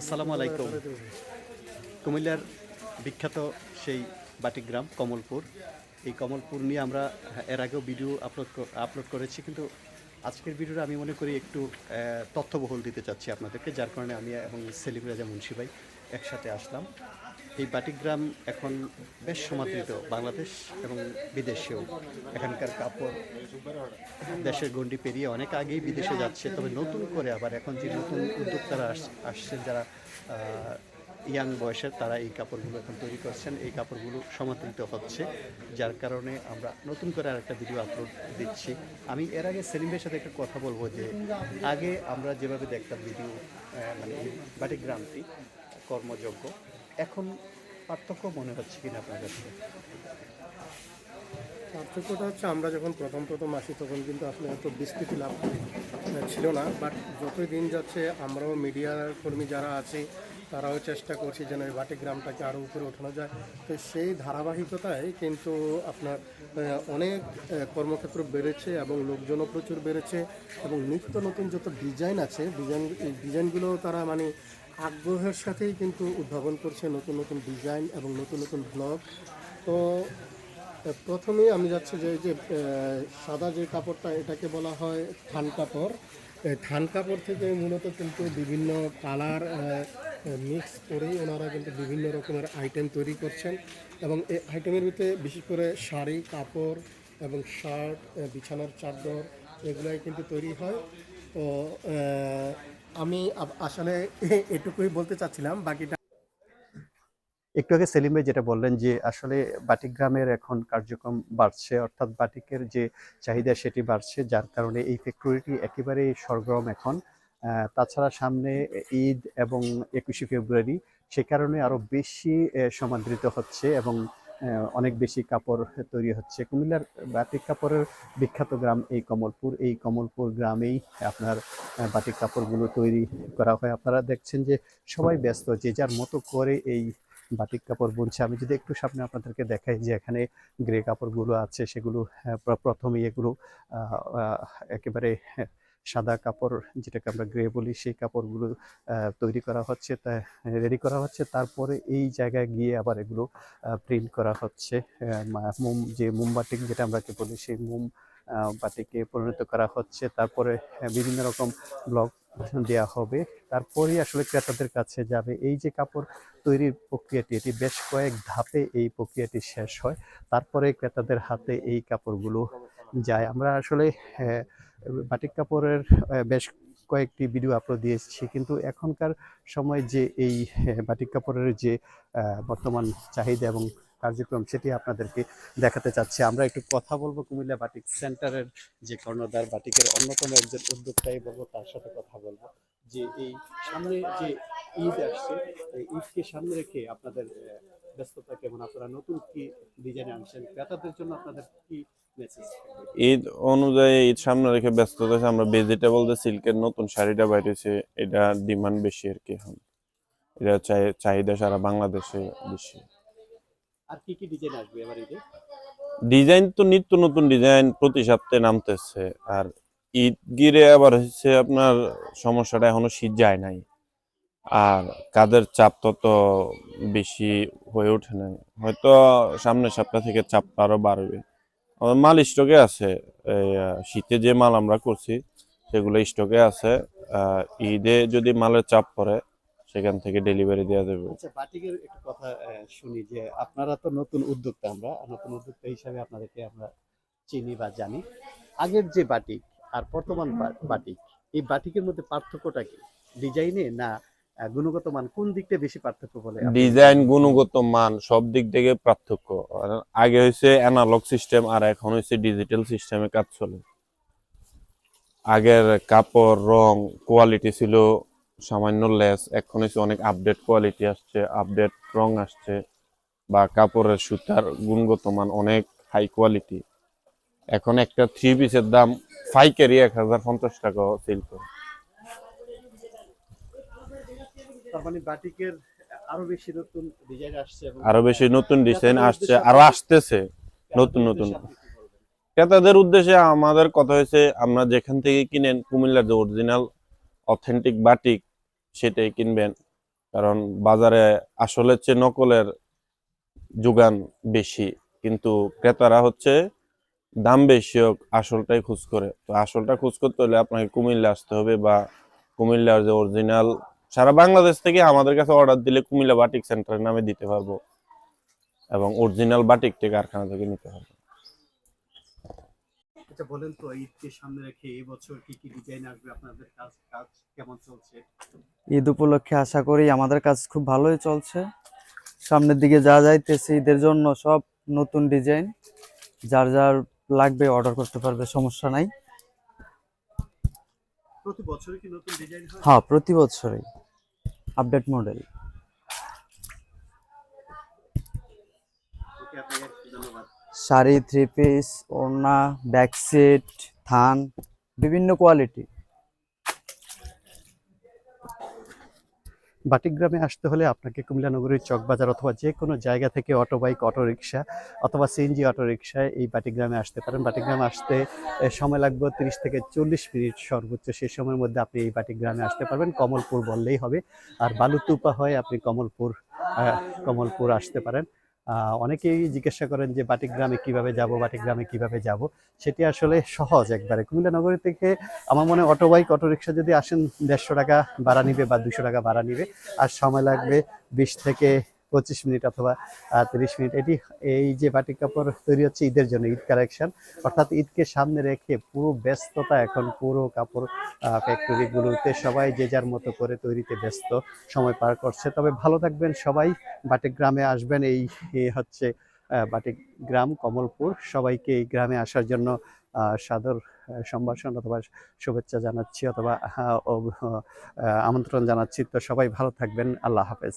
আসসালামু আলাইকুম। কুমিল্লার বিখ্যাত সেই বাটিগ্রাম, কমলপুর। এই কমলপুর নিয়ে আমরা এর আগেও ভিডিও আপলোড আপলোড করেছি, কিন্তু আজকের ভিডিওটা আমি মনে করি একটু তথ্যবহুল দিতে চাচ্ছি আপনাদেরকে, যার কারণে আমি এবং সেলিম রাজা মুন্সি ভাই একসাথে আসলাম। এই বাটিগ্রাম এখন বেশ সমাদৃত বাংলাদেশ এবং বিদেশেও। এখানকার কাপড় দেশের গণ্ডি পেরিয়ে অনেক আগেই বিদেশে যাচ্ছে, তবে নতুন করে আবার এখন যে নতুন উদ্যোক্তারা আস- আসছেন, যারা ইয়াং বয়সের, তারা এই কাপড়গুলো এখন তৈরি করছেন। এই কাপড়গুলো সমাদৃত হচ্ছে, যার কারণে আমরা নতুন করে আরেকটা ভিডিও আপলোড দিচ্ছি। আমি এর আগে সেলিমের সাথে একটা কথা বলব যে, আগে আমরা যেভাবে দেখতাম ভিডিও মানে বাটিক গ্রামটি কর্মযোগ্য। এখন পার্থক্য মনে হচ্ছে কিনা আপনার কাছে? পার্থক্যটা হচ্ছে আমরা যখন প্রথম প্রথম আসি তখন কিন্তু আসলে এত বিস্তৃতি লাভ ছিল না বাট যতই দিন যাচ্ছে আমরাও মিডিয়ার কর্মী যারা আছে, তারাও চেষ্টা করছি যেন এই বাটি গ্রামটাকে আরও উপরে ওঠানো যায়। তো সেই ধারাবাহিকতায় কিন্তু আপনার অনেক কর্মক্ষেত্র বেড়েছে এবং লোকজনও প্রচুর বেড়েছে এবং নিত্য নতুন যত ডিজাইন আছে ডিজাইন ডিজাইনগুলো তারা মানে আগ্রহের সাথেই কিন্তু উদ্ভাবন করছে নতুন নতুন ডিজাইন এবং নতুন নতুন ব্লগ। তো প্রথমেই আমি যাচ্ছি যে এই যে সাদা যে কাপড়টা এটাকে বলা হয় থান কাপড়। এই থান কাপড় থেকে মূলত কিন্তু বিভিন্ন কালার মিক্স করেই ওনারা কিন্তু বিভিন্ন রকমের আইটেম তৈরি করছেন এবং এই আইটেমের ভিতরে বিশেষ করে শাড়ি, কাপড় এবং শার্ট বিছানার চাদর এগুলাই কিন্তু তৈরি হয়। তো আমি আসলে এটুকুই বলতে চাচ্ছিলাম, বাকিটা একটু আগে সেলিম ভাই যেটা বললেন যে আসলে বাটিক গ্রামের এখন কার্যক্রম বাড়ছে, অর্থাৎ বাটিকের যে চাহিদা সেটি বাড়ছে, যার কারণে এই ফ্যাক্টরিটি একেবারেই সরগরম এখন। তাছাড়া সামনে ঈদ এবং একুশে ফেব্রুয়ারি, সে কারণে আরও বেশি সমাদৃত হচ্ছে এবং অনেক বেশি কাপড় তৈরি হচ্ছে। কুমিল্লার বাটিক কাপড়ের বিখ্যাত গ্রাম এই কমলপুর। এই কমলপুর গ্রামেই আপনার বাটিক কাপড়গুলো তৈরি করা হয়। আপনারা দেখছেন যে সবাই ব্যস্ত, যে যার মতো করে এই বাটিক কাপড় বুনছে। আমি যদি একটু সামনে আপনাদেরকে দেখাই যে এখানে গ্রে কাপড়গুলো আছে, সেগুলো প্রথমেই এগুলো একেবারে সাদা কাপড় যেটাকে আমরা গ্রে বলি, সেই কাপড়গুলো তৈরি করা হচ্ছে, তা, রেডি করা হচ্ছে। তারপরে এই জায়গায় গিয়ে আবার এগুলো প্রিন্ট করা হচ্ছে। মোম, যে মোমবাটিক যেটা আমরা বলি, সেই মোম বাটিকে পরিণত করা হচ্ছে। তারপরে বিভিন্ন রকম ব্লক দেওয়া হবে। তারপরেই আসলে ক্রেতাদের কাছে যাবে। এই যে কাপড় তৈরির প্রক্রিয়াটি, এটি বেশ কয়েক ধাপে এই প্রক্রিয়াটি শেষ হয়। তারপরে ক্রেতাদের হাতে এই কাপড়গুলো যায়। আমরা আসলে বাটিক কাপড়ের বেশ কয়েকটি ভিডিও আপলোড দিয়েছি কিন্তু এখনকার সময় যে এই বাটিক কাপড়ের যে বর্তমান চাহিদা এবং কার্যক্রম সেটি আপনাদেরকে দেখাতে চাচ্ছি। আমরা একটু কথা বলব কুমিল্লা বাটিক সেন্টারের যে কর্ণধার, বাটিকের অন্যতম একজন উদ্যোক্তাই বলব, তার সাথে কথা বলব। যে এই সামনে যে ঈদ আসছে, এই ঈদকে সামনে রেখে আপনাদের ব্যস্ততা কেমন? আপনারা নতুন কি ডিজাইন আনছেন? ক্রেতাদের জন্য আপনাদের কি ঈদ অনুযায়ী ঈদ সামনে রেখে ব্যস্ততা আছে আমরা ভেজিটেবল যে সিল্কের নতুন শাড়িটা বাইরেছে এটা ডিমান্ড বেশি আর কি এখন। এটা চাহিদা সারা বাংলাদেশে বেশি। আর কি কি ডিজাইন আসবে এবার ঈদে? ডিজাইন তো নিত্য নতুন ডিজাইন প্রতি সপ্তাহে নামতেছে আর ঈদ গিরে আবার হচ্ছে আপনার সমস্যাটা এখনও শীত যায় নাই। আর কাদের চাপ তত বেশি হয়ে ওঠে নাই। হয়তো সামনের সপ্তাহ থেকে চাপটা আরও বাড়বে। আমাদের মাল স্টকে আছে শীতে যে মাল আমরা করছি, সেগুলো স্টকে আছে ঈদে যদি মালের চাপ পড়ে, সেখান থেকে ডেলিভারি দেওয়া যাবে। আচ্ছা বাটিকের একটু কথা শুনি যে আপনারা তো নতুন উদ্যোক্তা আমরা, নতুন উদ্যোক্তা হিসাবে আপনাদেরকে আমরা চিনি বা জানি। আগের যে বাটিক আর বর্তমান বাটিক, এই বাটিকের মধ্যে পার্থক্যটা কি? ডিজাইনে না গুণগত মান কোন দিকটা বেশি পার্থক্য বলে ডিজাইন গুণগত মান সব দিক থেকে পার্থক্য। আগে হয়েছে অ্যানালগ সিস্টেম আর এখন হয়েছে ডিজিটাল সিস্টেমে কাজ চলে। আগের কাপড় রং কোয়ালিটি ছিল সামান্য লেস এখন হচ্ছে অনেক আপডেট কোয়ালিটি আসছে আপডেট রং আসছে বা কাপড়ের সুতার গুণগত মান অনেক হাই কোয়ালিটি এখন একটা থ্রি পিসের দাম পাইকারি এক হাজার পঞ্চাশ টাকা সেল করে। তার মানে বাটিকের আরও বেশি নতুন ডিজাইন আসছে আরও বেশি নতুন ডিজাইন আসছে আরও আসতেছে নতুন নতুন। ক্রেতাদের উদ্দেশ্যে আমাদের কথা হয়েছে আমরা যেখান থেকে কিনেন কুমিল্লার যে অরিজিনাল অথেন্টিক বাটিক সেটাই কিনবেন। কারণ বাজারে আসলের চেয়ে নকলের যোগান বেশি কিন্তু ক্রেতারা হচ্ছে দাম বেশি হোক আসলটাই খোঁজ করে। তো আসলটা খোঁজ করতে হলে আপনাকে কুমিল্লা আসতে হবে বা কুমিল্লার যে অরিজিনাল সারা বাংলাদেশ থেকে আমাদের কাছে অর্ডার দিলে কুমিল্লা বাটিক সেন্টারের নামে দিতে পারব। এবং অরিজিনাল বাটিকটি কারখানা থেকে নিতে পারব। আচ্ছা বলেন তো ঈদকে সামনে রেখে এই বছর কি কি ডিজাইন আসবে? আপনাদের কাজ কাজ কেমন চলছে? ঈদ উপলক্ষে আশা করি আমাদের কাজ খুব ভালোই চলছে। সামনের দিকে যা যাইতেছে ঈদের জন্য সব নতুন ডিজাইন যার যার লাগবে অর্ডার করতে পারবে সমস্যা নাই। প্রতি বছরই কি নতুন ডিজাইন হয়? হ্যাঁ প্রতি বছরই। Update model. Sari three piece ওড়না ব্যাকসিট থান বিভিন্ন কোয়ালিটি বাটিগ্রামে আসতে হলে আপনাকে কুমিল্লা নগরীর চকবাজার অথবা যে কোনো জায়গা থেকে অটো, বাইক, অটো রিক্সা অথবা সিএনজি অটো রিক্সায় এই বাটিগ্রামে আসতে পারেন। বাটিগ্রামে আসতে সময় লাগবে তিরিশ থেকে চল্লিশ মিনিট সর্বোচ্চ। সেই সময়ের মধ্যে আপনি এই বাটিগ্রামে আসতে পারবেন। কমলপুর বললেই হবে। আর বালুতুপা হয়, আপনি কমলপুর কমলপুর আসতে পারেন। অনেকেই জিজ্ঞাসা করেন যে বাটিক গ্রামে কীভাবে যাব বাটিক গ্রামে কীভাবে যাব। সেটি আসলে সহজ একবারে। কুমিল্লা নগরী থেকে আমার মনে অটো বাইক অটো রিক্সা যদি আসেন, দেড়শো টাকা ভাড়া নিবে বা দুশো টাকা ভাড়া নিবে। আর সময় লাগবে বিশ থেকে পঁচিশ মিনিট অথবা তিরিশ মিনিট। এটি এই যে বাটিক কাপড় তৈরি হচ্ছে ঈদের জন্য, ঈদ কালেকশন। অর্থাৎ ঈদকে সামনে রেখে পুরো ব্যস্ততা এখন পুরো কাপড় ফ্যাক্টরিগুলোতে সবাই যে যার মতো করে তৈরিতে ব্যস্ত সময় পার করছে। তবে ভালো থাকবেন সবাই। বাটিক গ্রামে আসবেন, এই হচ্ছে বাটিক গ্রাম কমলপুর। সবাইকে এই গ্রামে আসার জন্য সাদর সম্ভাষণ অথবা শুভেচ্ছা জানাচ্ছি অথবা আমন্ত্রণ জানাচ্ছি। তো সবাই ভালো থাকবেন। আল্লাহ হাফেজ।